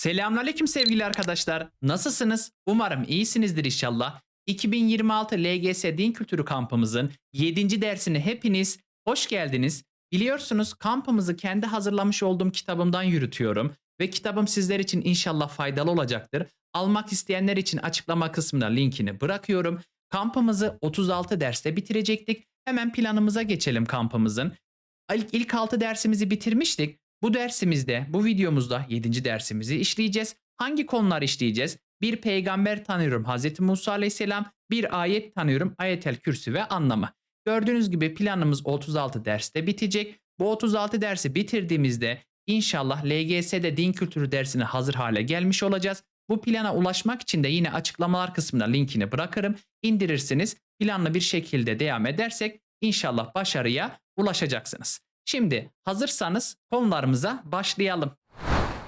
Selamünaleyküm sevgili arkadaşlar. Nasılsınız? Umarım iyisinizdir inşallah. 2026 LGS Din Kültürü kampımızın 7. dersine hepiniz hoş geldiniz. Biliyorsunuz kampımızı kendi hazırlamış olduğum kitabımdan yürütüyorum ve kitabım sizler için inşallah faydalı olacaktır. Almak isteyenler için açıklama kısmına linkini bırakıyorum. Kampımızı 36 derste bitirecektik. Hemen planımıza geçelim kampımızın. İlk, ilk 6 dersimizi bitirmiştik. Bu dersimizde, bu videomuzda 7. dersimizi işleyeceğiz. Hangi konular işleyeceğiz? Bir peygamber tanıyorum Hz. Musa Aleyhisselam, bir ayet tanıyorum Ayetel Kürsü ve anlamı. Gördüğünüz gibi planımız 36 derste bitecek. Bu 36 dersi bitirdiğimizde inşallah LGS'de din kültürü dersine hazır hale gelmiş olacağız. Bu plana ulaşmak için de yine açıklamalar kısmına linkini bırakırım. İndirirsiniz. Planlı bir şekilde devam edersek inşallah başarıya ulaşacaksınız. Şimdi hazırsanız konularımıza başlayalım.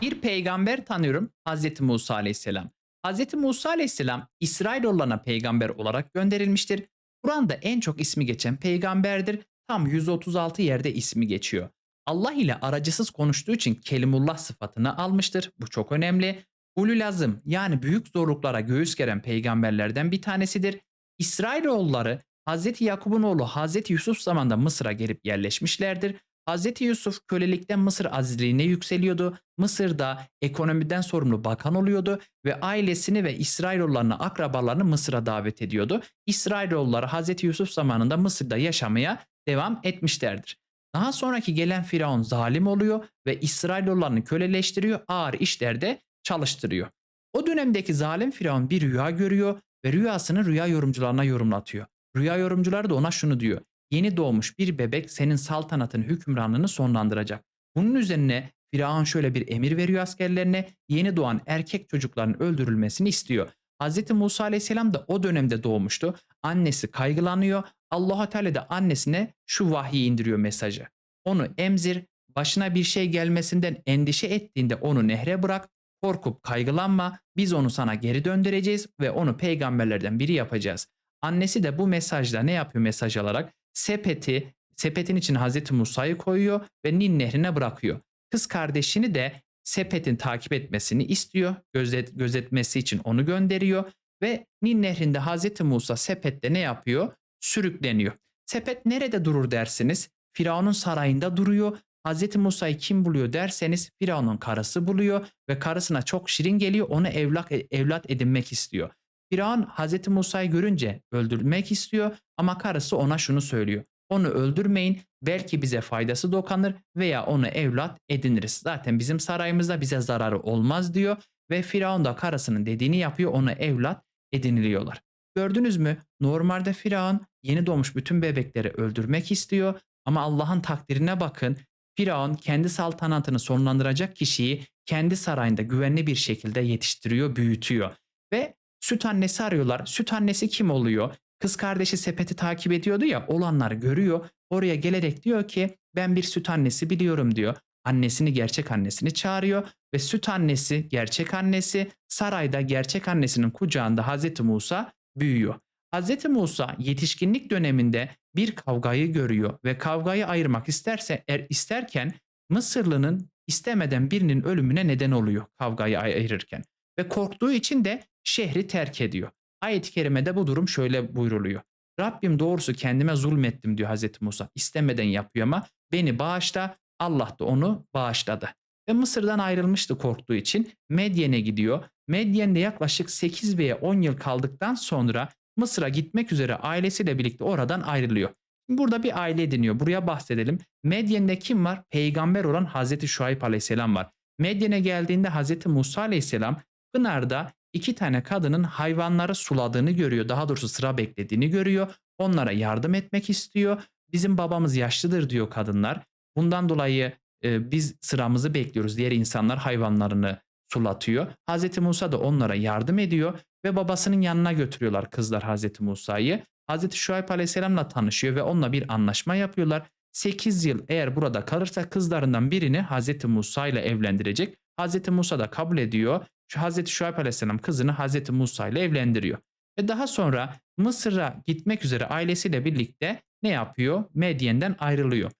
Bir peygamber tanıyorum Hz. Musa Aleyhisselam. Hz. Musa Aleyhisselam İsrailoğullarına peygamber olarak gönderilmiştir. Kur'an'da en çok ismi geçen peygamberdir. Tam 136 yerde ismi geçiyor. Allah ile aracısız konuştuğu için Kelimullah sıfatını almıştır. Bu çok önemli. Ululazım yani büyük zorluklara göğüs geren peygamberlerden bir tanesidir. İsrailoğulları Hz. Yakup'un oğlu Hz. Yusuf zamanında Mısır'a gelip yerleşmişlerdir. Hz. Yusuf kölelikten Mısır azizliğine yükseliyordu. Mısır'da ekonomiden sorumlu bakan oluyordu ve ailesini ve İsrailoğullarını, akrabalarını Mısır'a davet ediyordu. İsrailoğulları Hz. Yusuf zamanında Mısır'da yaşamaya devam etmişlerdir. Daha sonraki gelen Firavun zalim oluyor ve İsrailoğullarını köleleştiriyor, ağır işlerde çalıştırıyor. O dönemdeki zalim Firavun bir rüya görüyor ve rüyasını rüya yorumcularına yorumlatıyor. Rüya yorumcuları da ona şunu diyor. Yeni doğmuş bir bebek senin saltanatın hükümranlığını sonlandıracak. Bunun üzerine Firavun şöyle bir emir veriyor askerlerine. Yeni doğan erkek çocukların öldürülmesini istiyor. Hz. Musa Aleyhisselam da o dönemde doğmuştu. Annesi kaygılanıyor. allah Teala da annesine şu vahyi indiriyor mesajı. Onu emzir, başına bir şey gelmesinden endişe ettiğinde onu nehre bırak, korkup kaygılanma, biz onu sana geri döndüreceğiz ve onu peygamberlerden biri yapacağız. Annesi de bu mesajla ne yapıyor mesaj alarak? Sepeti, sepetin için Hazreti Musa'yı koyuyor ve Nil nehrine bırakıyor. Kız kardeşini de sepetin takip etmesini istiyor. Gözet, gözetmesi için onu gönderiyor ve Nil nehrinde Hazreti Musa sepette ne yapıyor? Sürükleniyor. Sepet nerede durur dersiniz? Firavun'un sarayında duruyor. Hazreti Musa'yı kim buluyor derseniz Firavun'un karısı buluyor ve karısına çok şirin geliyor onu evlat, evlat edinmek istiyor. Firavun Hazreti Musa'yı görünce öldürmek istiyor ama karısı ona şunu söylüyor. Onu öldürmeyin belki bize faydası dokanır veya onu evlat ediniriz. Zaten bizim sarayımızda bize zararı olmaz diyor ve Firavun da karısının dediğini yapıyor onu evlat ediniliyorlar. Gördünüz mü? Normalde Firavun yeni doğmuş bütün bebekleri öldürmek istiyor ama Allah'ın takdirine bakın. Firavun kendi saltanatını sonlandıracak kişiyi kendi sarayında güvenli bir şekilde yetiştiriyor, büyütüyor. Ve süt annesi arıyorlar. Süt annesi kim oluyor? Kız kardeşi sepeti takip ediyordu ya olanları görüyor. Oraya gelerek diyor ki ben bir süt annesi biliyorum diyor. Annesini gerçek annesini çağırıyor ve süt annesi gerçek annesi sarayda gerçek annesinin kucağında Hazreti Musa büyüyor. Hazreti Musa yetişkinlik döneminde bir kavgayı görüyor ve kavgayı ayırmak isterse er, isterken Mısırlı'nın istemeden birinin ölümüne neden oluyor kavgayı ayırırken ve korktuğu için de şehri terk ediyor. Ayet-i kerimede bu durum şöyle buyruluyor. Rabbim doğrusu kendime zulmettim diyor Hazreti Musa. İstemeden yapıyor ama beni bağışla Allah da onu bağışladı. Ve Mısır'dan ayrılmıştı korktuğu için Medyen'e gidiyor. Medyen'de yaklaşık 8 veya 10 yıl kaldıktan sonra Mısır'a gitmek üzere ailesiyle birlikte oradan ayrılıyor. Burada bir aile ediniyor. Buraya bahsedelim. Medyen'de kim var? Peygamber olan Hazreti Şuayb Aleyhisselam var. Medyen'e geldiğinde Hazreti Musa Aleyhisselam Pınar'da iki tane kadının hayvanları suladığını görüyor. Daha doğrusu sıra beklediğini görüyor. Onlara yardım etmek istiyor. Bizim babamız yaşlıdır diyor kadınlar. Bundan dolayı e, biz sıramızı bekliyoruz. Diğer insanlar hayvanlarını sulatıyor. Hazreti Musa da onlara yardım ediyor ve babasının yanına götürüyorlar kızlar Hazreti Musa'yı. Hazreti Şuayb Aleyhisselam'la tanışıyor ve onunla bir anlaşma yapıyorlar. 8 yıl eğer burada kalırsa kızlarından birini Hazreti Musa ile evlendirecek. Hazreti Musa da kabul ediyor. Şu Hazreti Şuayb Aleyhisselam kızını Hazreti Musa ile evlendiriyor. Ve daha sonra Mısır'a gitmek üzere ailesiyle birlikte ne yapıyor? Medyen'den ayrılıyor.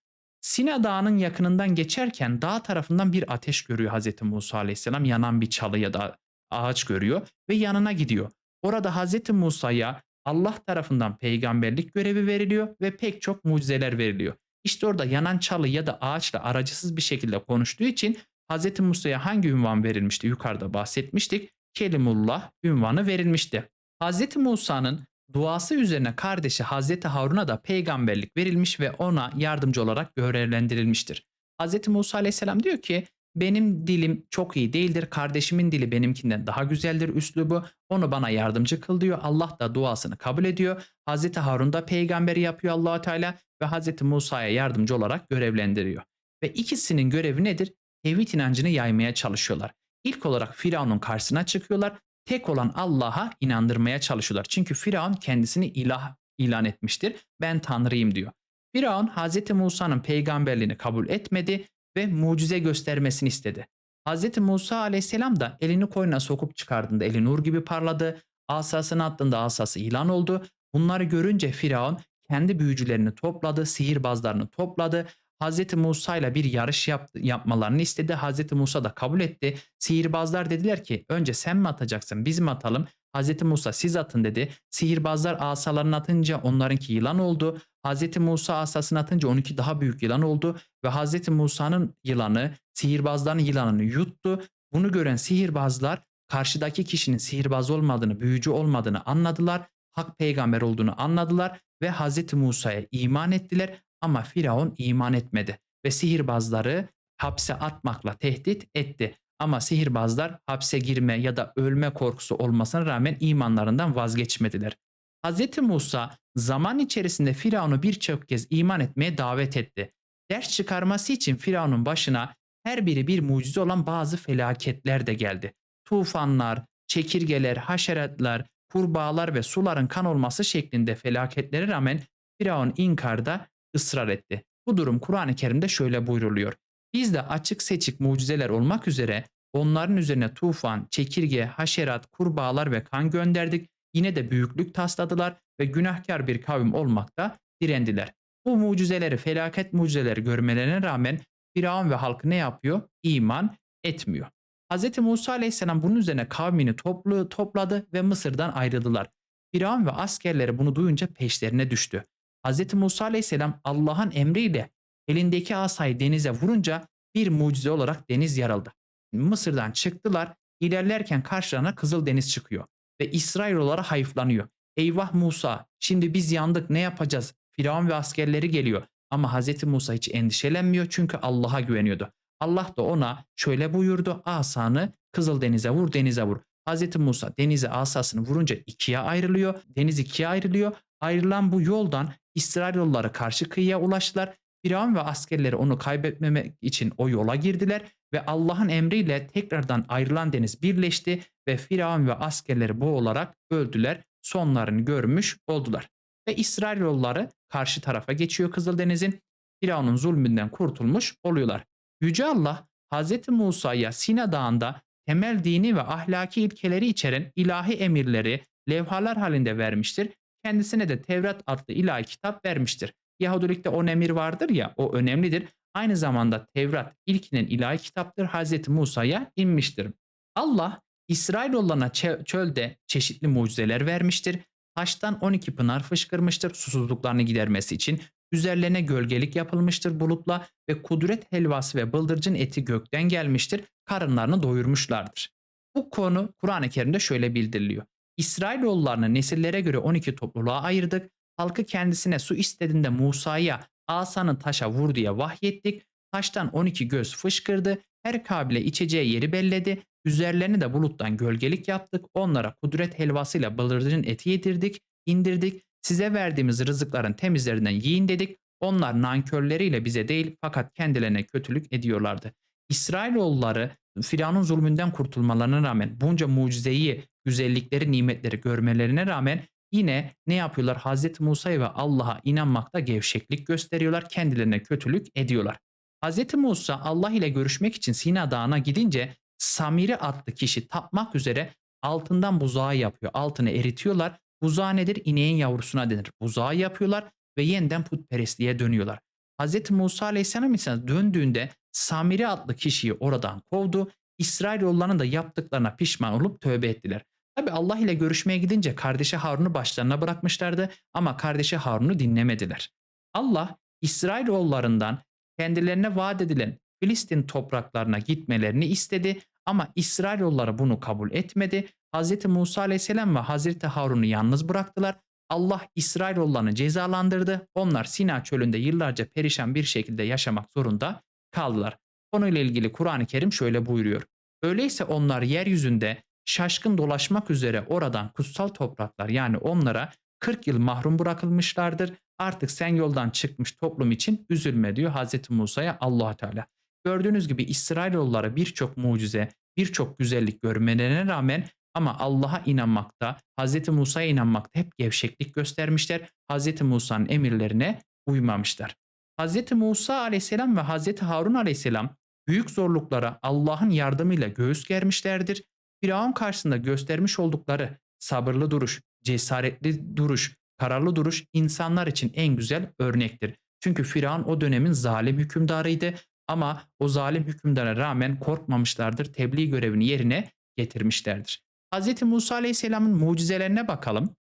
Sina Dağı'nın yakınından geçerken dağ tarafından bir ateş görüyor Hazreti Musa Aleyhisselam. Yanan bir çalı ya da ağaç görüyor ve yanına gidiyor. Orada Hazreti Musa'ya Allah tarafından peygamberlik görevi veriliyor ve pek çok mucizeler veriliyor. İşte orada yanan çalı ya da ağaçla aracısız bir şekilde konuştuğu için Hazreti Musa'ya hangi ünvan verilmişti? Yukarıda bahsetmiştik. Kelimullah ünvanı verilmişti. Hazreti Musa'nın duası üzerine kardeşi Hazreti Harun'a da peygamberlik verilmiş ve ona yardımcı olarak görevlendirilmiştir. Hazreti Musa aleyhisselam diyor ki benim dilim çok iyi değildir. Kardeşimin dili benimkinden daha güzeldir üslubu. Onu bana yardımcı kıl diyor. Allah da duasını kabul ediyor. Hazreti Harun da peygamberi yapıyor Allahu Teala ve Hazreti Musa'ya yardımcı olarak görevlendiriyor. Ve ikisinin görevi nedir? Tevhid inancını yaymaya çalışıyorlar. İlk olarak Firavun'un karşısına çıkıyorlar. Tek olan Allah'a inandırmaya çalışıyorlar. Çünkü Firavun kendisini ilah ilan etmiştir. Ben Tanrıyım diyor. Firavun Hazreti Musa'nın peygamberliğini kabul etmedi ve mucize göstermesini istedi. Hz. Musa aleyhisselam da elini koynuna sokup çıkardığında eli nur gibi parladı. Asasını attığında asası ilan oldu. Bunları görünce Firavun kendi büyücülerini topladı, sihirbazlarını topladı. Hz. Musa ile bir yarış yaptı, yapmalarını istedi. Hz. Musa da kabul etti. Sihirbazlar dediler ki önce sen mi atacaksın biz mi atalım? Hz. Musa siz atın dedi. Sihirbazlar asalarını atınca onlarınki yılan oldu. Hz. Musa asasını atınca onunki daha büyük yılan oldu ve Hz. Musa'nın yılanı sihirbazların yılanını yuttu. Bunu gören sihirbazlar karşıdaki kişinin sihirbaz olmadığını, büyücü olmadığını anladılar. Hak peygamber olduğunu anladılar ve Hz. Musa'ya iman ettiler ama Firavun iman etmedi ve sihirbazları hapse atmakla tehdit etti. Ama sihirbazlar hapse girme ya da ölme korkusu olmasına rağmen imanlarından vazgeçmediler. Hz. Musa zaman içerisinde Firavun'u birçok kez iman etmeye davet etti. Ders çıkarması için Firavun'un başına her biri bir mucize olan bazı felaketler de geldi. Tufanlar, çekirgeler, haşeratlar, kurbağalar ve suların kan olması şeklinde felaketlere rağmen Firavun inkarda ısrar etti. Bu durum Kur'an-ı Kerim'de şöyle buyruluyor. Biz de açık seçik mucizeler olmak üzere onların üzerine tufan, çekirge, haşerat, kurbağalar ve kan gönderdik. Yine de büyüklük tasladılar ve günahkar bir kavim olmakta direndiler. Bu mucizeleri, felaket mucizeleri görmelerine rağmen Firavun ve halkı ne yapıyor? İman etmiyor. Hz. Musa aleyhisselam bunun üzerine kavmini toplu, topladı ve Mısır'dan ayrıldılar. Firavun ve askerleri bunu duyunca peşlerine düştü. Hz. Musa aleyhisselam Allah'ın emriyle elindeki asayı denize vurunca bir mucize olarak deniz yarıldı. Mısır'dan çıktılar. İlerlerken karşılarına Kızıl Deniz çıkıyor ve İsrailolara hayıflanıyor. Eyvah Musa şimdi biz yandık ne yapacağız? Firavun ve askerleri geliyor. Ama Hz. Musa hiç endişelenmiyor çünkü Allah'a güveniyordu. Allah da ona şöyle buyurdu asanı Kızıldeniz'e vur denize vur. Hz. Musa denize asasını vurunca ikiye ayrılıyor. Deniz ikiye ayrılıyor. Ayrılan bu yoldan İsrailoğulları karşı kıyıya ulaştılar. Firavun ve askerleri onu kaybetmemek için o yola girdiler ve Allah'ın emriyle tekrardan ayrılan deniz birleşti ve Firavun ve askerleri boğularak öldüler. Sonlarını görmüş oldular. Ve İsrailoğulları karşı tarafa geçiyor Kızıldeniz'in. Firavun'un zulmünden kurtulmuş oluyorlar. Yüce Allah Hz. Musa'ya Sina Dağı'nda temel dini ve ahlaki ilkeleri içeren ilahi emirleri levhalar halinde vermiştir. Kendisine de Tevrat adlı ilahi kitap vermiştir. Yahudilikte o emir vardır ya o önemlidir. Aynı zamanda Tevrat ilkinin ilahi kitaptır Hz. Musa'ya inmiştir. Allah İsrailoğullarına çölde çeşitli mucizeler vermiştir. Taştan 12 pınar fışkırmıştır susuzluklarını gidermesi için. Üzerlerine gölgelik yapılmıştır bulutla ve kudret helvası ve bıldırcın eti gökten gelmiştir. Karınlarını doyurmuşlardır. Bu konu Kur'an-ı Kerim'de şöyle bildiriliyor. İsrailoğullarını nesillere göre 12 topluluğa ayırdık. Halkı kendisine su istediğinde Musa'ya asanı taşa vur diye vahyettik. Taştan 12 göz fışkırdı. Her kabile içeceği yeri belledi. Üzerlerini de buluttan gölgelik yaptık. Onlara kudret helvasıyla bıldırcın eti yedirdik, indirdik. Size verdiğimiz rızıkların temizlerinden yiyin dedik. Onlar nankörleriyle bize değil fakat kendilerine kötülük ediyorlardı. İsrailoğulları Firavun'un zulmünden kurtulmalarına rağmen bunca mucizeyi, güzellikleri, nimetleri görmelerine rağmen yine ne yapıyorlar? Hazreti Musa'ya ve Allah'a inanmakta gevşeklik gösteriyorlar. Kendilerine kötülük ediyorlar. Hazreti Musa Allah ile görüşmek için Sina Dağı'na gidince Samiri adlı kişi tapmak üzere altından buzağı yapıyor. Altını eritiyorlar. Buzağı nedir? İneğin yavrusuna denir. Buzağı yapıyorlar ve yeniden putperestliğe dönüyorlar. Hz. Musa Aleyhisselam ise döndüğünde Samiri adlı kişiyi oradan kovdu. İsrailoğullarının da yaptıklarına pişman olup tövbe ettiler. Tabi Allah ile görüşmeye gidince kardeşi Harun'u başlarına bırakmışlardı ama kardeşi Harun'u dinlemediler. Allah İsrailoğullarından kendilerine vaat edilen Filistin topraklarına gitmelerini istedi ama İsrailoğulları bunu kabul etmedi. Hz. Musa aleyhisselam ve Hz. Harun'u yalnız bıraktılar. Allah İsrailoğullarını cezalandırdı. Onlar Sina çölünde yıllarca perişan bir şekilde yaşamak zorunda kaldılar. Konuyla ilgili Kur'an-ı Kerim şöyle buyuruyor. Öyleyse onlar yeryüzünde şaşkın dolaşmak üzere oradan kutsal topraklar yani onlara 40 yıl mahrum bırakılmışlardır. Artık sen yoldan çıkmış toplum için üzülme diyor Hz. Musa'ya allah Teala. Gördüğünüz gibi İsrailoğulları birçok mucize, birçok güzellik görmelerine rağmen ama Allah'a inanmakta, Hz. Musa'ya inanmakta hep gevşeklik göstermişler. Hz. Musa'nın emirlerine uymamışlar. Hz. Musa aleyhisselam ve Hz. Harun aleyhisselam büyük zorluklara Allah'ın yardımıyla göğüs germişlerdir. Firavun karşısında göstermiş oldukları sabırlı duruş, cesaretli duruş, kararlı duruş insanlar için en güzel örnektir. Çünkü Firavun o dönemin zalim hükümdarıydı ama o zalim hükümdara rağmen korkmamışlardır. Tebliğ görevini yerine getirmişlerdir. Hz. Musa Aleyhisselam'ın mucizelerine bakalım.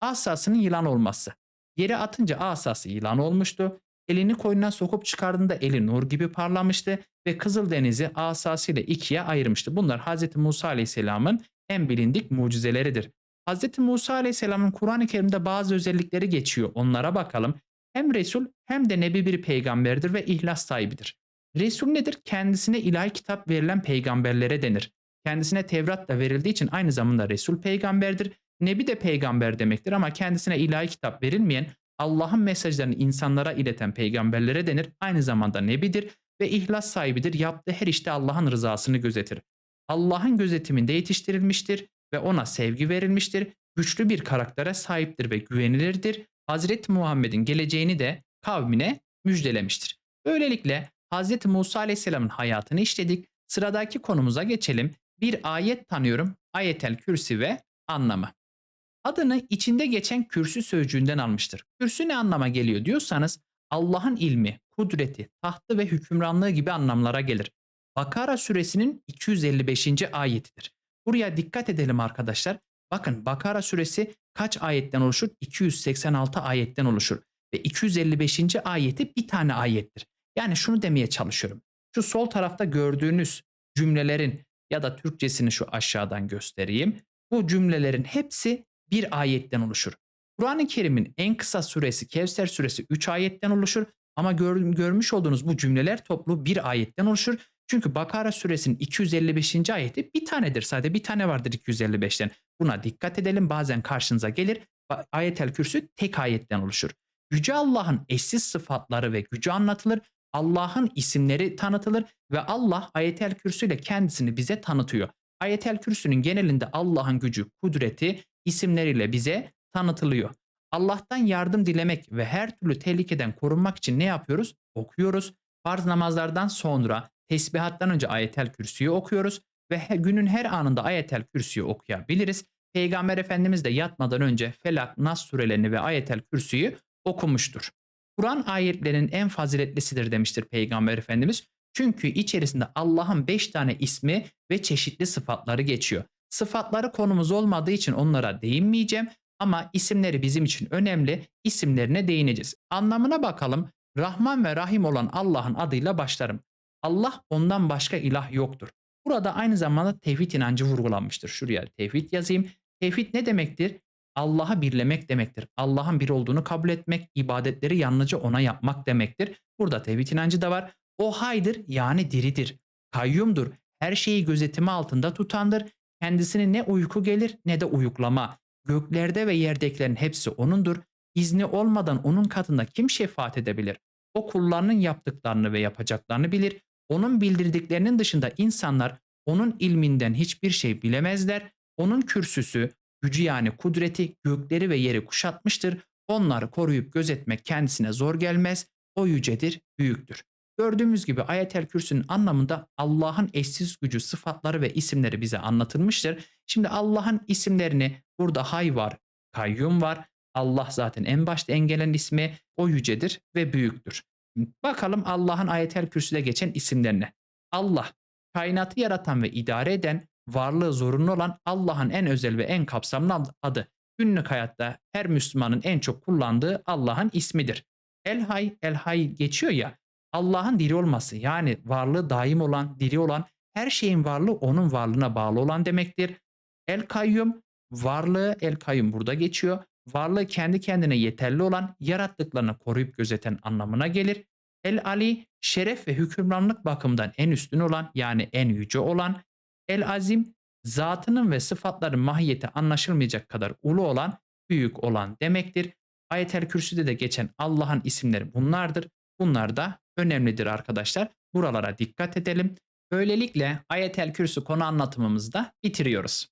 Asasının yılan olması. Yere atınca asası yılan olmuştu. Elini koynuna sokup çıkardığında eli nur gibi parlamıştı ve Kızıldeniz'i asasıyla ikiye ayırmıştı. Bunlar Hz. Musa Aleyhisselam'ın en bilindik mucizeleridir. Hz. Musa Aleyhisselam'ın Kur'an-ı Kerim'de bazı özellikleri geçiyor. Onlara bakalım. Hem Resul hem de Nebi bir peygamberdir ve ihlas sahibidir. Resul nedir? Kendisine ilahi kitap verilen peygamberlere denir. Kendisine Tevrat da verildiği için aynı zamanda Resul peygamberdir. Nebi de peygamber demektir ama kendisine ilahi kitap verilmeyen Allah'ın mesajlarını insanlara ileten peygamberlere denir. Aynı zamanda nebidir ve ihlas sahibidir. Yaptığı her işte Allah'ın rızasını gözetir. Allah'ın gözetiminde yetiştirilmiştir ve ona sevgi verilmiştir. Güçlü bir karaktere sahiptir ve güvenilirdir. Hazreti Muhammed'in geleceğini de kavmine müjdelemiştir. Böylelikle Hazreti Musa Aleyhisselam'ın hayatını işledik. Sıradaki konumuza geçelim. Bir ayet tanıyorum. Ayetel Kürsi ve anlamı. Adını içinde geçen kürsü sözcüğünden almıştır. Kürsü ne anlama geliyor diyorsanız Allah'ın ilmi, kudreti, tahtı ve hükümranlığı gibi anlamlara gelir. Bakara suresinin 255. ayetidir. Buraya dikkat edelim arkadaşlar. Bakın Bakara suresi kaç ayetten oluşur? 286 ayetten oluşur. Ve 255. ayeti bir tane ayettir. Yani şunu demeye çalışıyorum. Şu sol tarafta gördüğünüz cümlelerin ya da Türkçesini şu aşağıdan göstereyim. Bu cümlelerin hepsi bir ayetten oluşur. Kur'an-ı Kerim'in en kısa suresi Kevser suresi 3 ayetten oluşur ama gör, görmüş olduğunuz bu cümleler toplu bir ayetten oluşur. Çünkü Bakara suresinin 255. ayeti bir tanedir. Sadece bir tane vardır 255'ten. Buna dikkat edelim. Bazen karşınıza gelir. Ayetel Kürsü tek ayetten oluşur. Yüce Allah'ın eşsiz sıfatları ve gücü anlatılır. Allah'ın isimleri tanıtılır ve Allah ayetel kürsüyle kendisini bize tanıtıyor. Ayetel kürsünün genelinde Allah'ın gücü, kudreti isimleriyle bize tanıtılıyor. Allah'tan yardım dilemek ve her türlü tehlikeden korunmak için ne yapıyoruz? Okuyoruz. Farz namazlardan sonra tesbihattan önce ayetel kürsüyü okuyoruz ve günün her anında ayetel kürsüyü okuyabiliriz. Peygamber Efendimiz de yatmadan önce Felak, Nas surelerini ve ayetel kürsüyü okumuştur. Kur'an ayetlerinin en faziletlisidir demiştir Peygamber Efendimiz. Çünkü içerisinde Allah'ın beş tane ismi ve çeşitli sıfatları geçiyor. Sıfatları konumuz olmadığı için onlara değinmeyeceğim ama isimleri bizim için önemli. İsimlerine değineceğiz. Anlamına bakalım. Rahman ve Rahim olan Allah'ın adıyla başlarım. Allah ondan başka ilah yoktur. Burada aynı zamanda tevhid inancı vurgulanmıştır. Şuraya tevhid yazayım. Tevhid ne demektir? Allah'ı birlemek demektir. Allah'ın bir olduğunu kabul etmek, ibadetleri yalnızca ona yapmak demektir. Burada tevhid inancı da var. O haydır yani diridir. Kayyumdur. Her şeyi gözetimi altında tutandır. Kendisine ne uyku gelir ne de uyuklama. Göklerde ve yerdekilerin hepsi O'nundur. İzni olmadan O'nun katında kim şefaat edebilir? O kullarının yaptıklarını ve yapacaklarını bilir. Onun bildirdiklerinin dışında insanlar O'nun ilminden hiçbir şey bilemezler. O'nun kürsüsü, gücü yani kudreti gökleri ve yeri kuşatmıştır. Onları koruyup gözetmek kendisine zor gelmez. O yücedir, büyüktür. Gördüğümüz gibi ayetel kürsünün anlamında Allah'ın eşsiz gücü, sıfatları ve isimleri bize anlatılmıştır. Şimdi Allah'ın isimlerini burada hay var, kayyum var. Allah zaten en başta en gelen ismi o yücedir ve büyüktür. Bakalım Allah'ın ayetel kürsüde geçen isimlerine. Allah, kainatı yaratan ve idare eden, varlığı zorunlu olan Allah'ın en özel ve en kapsamlı adı. Günlük hayatta her Müslümanın en çok kullandığı Allah'ın ismidir. El Hay, El Hay geçiyor ya, Allah'ın diri olması yani varlığı daim olan, diri olan, her şeyin varlığı onun varlığına bağlı olan demektir. El Kayyum, varlığı El Kayyum burada geçiyor. Varlığı kendi kendine yeterli olan, yarattıklarını koruyup gözeten anlamına gelir. El Ali, şeref ve hükümranlık bakımından en üstün olan yani en yüce olan. El Azim, zatının ve sıfatların mahiyeti anlaşılmayacak kadar ulu olan, büyük olan demektir. Ayetel Kürsü'de de geçen Allah'ın isimleri bunlardır. Bunlar da önemlidir arkadaşlar. Buralara dikkat edelim. Böylelikle Ayetel Kürsü konu anlatımımızı da bitiriyoruz.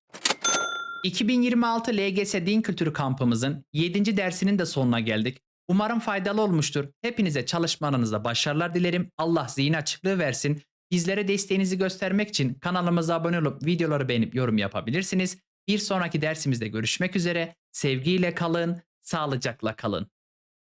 2026 LGS Din Kültürü kampımızın 7. dersinin de sonuna geldik. Umarım faydalı olmuştur. Hepinize çalışmalarınızda başarılar dilerim. Allah zihin açıklığı versin. Bizlere desteğinizi göstermek için kanalımıza abone olup videoları beğenip yorum yapabilirsiniz. Bir sonraki dersimizde görüşmek üzere. Sevgiyle kalın, sağlıcakla kalın.